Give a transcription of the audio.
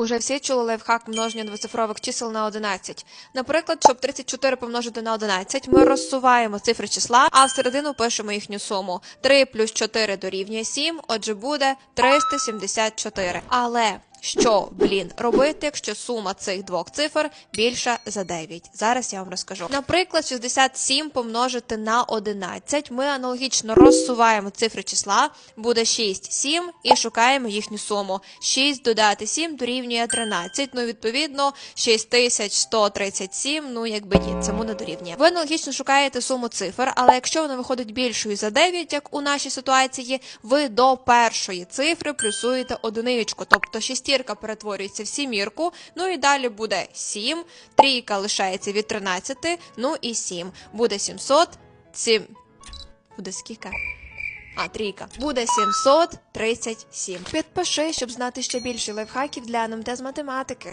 Уже всі чули лайфхак множення двоцифрових чисел на 11. Наприклад, щоб 34 помножити на 11, ми розсуваємо цифри числа, а всередину пишемо їхню суму. 3 плюс 4 дорівнює 7, отже буде 374. Але що, блін, робити, якщо сума цих двох цифр більша за 9? Зараз я вам розкажу. Наприклад, 67 помножити на 11. Ми аналогічно розсуваємо цифри числа, буде 6, 7 і шукаємо їхню суму. 6 додати 7 дорівнює 13. Ну, відповідно, 6137, ну якби ні, цьому не дорівнює. Ви аналогічно шукаєте суму цифр, але якщо вона виходить більшою за 9, як у нашій ситуації, ви до першої цифри плюсуєте одиничку, тобто шестірка перетворюється в сімірку, ну і далі буде 7, трійка лишається від 13, ну і 7. Буде 700, 7... Буде скільки? А, трійка. Буде 737. Підпиши, щоб знати ще більше лайфхаків для НМТ з математики.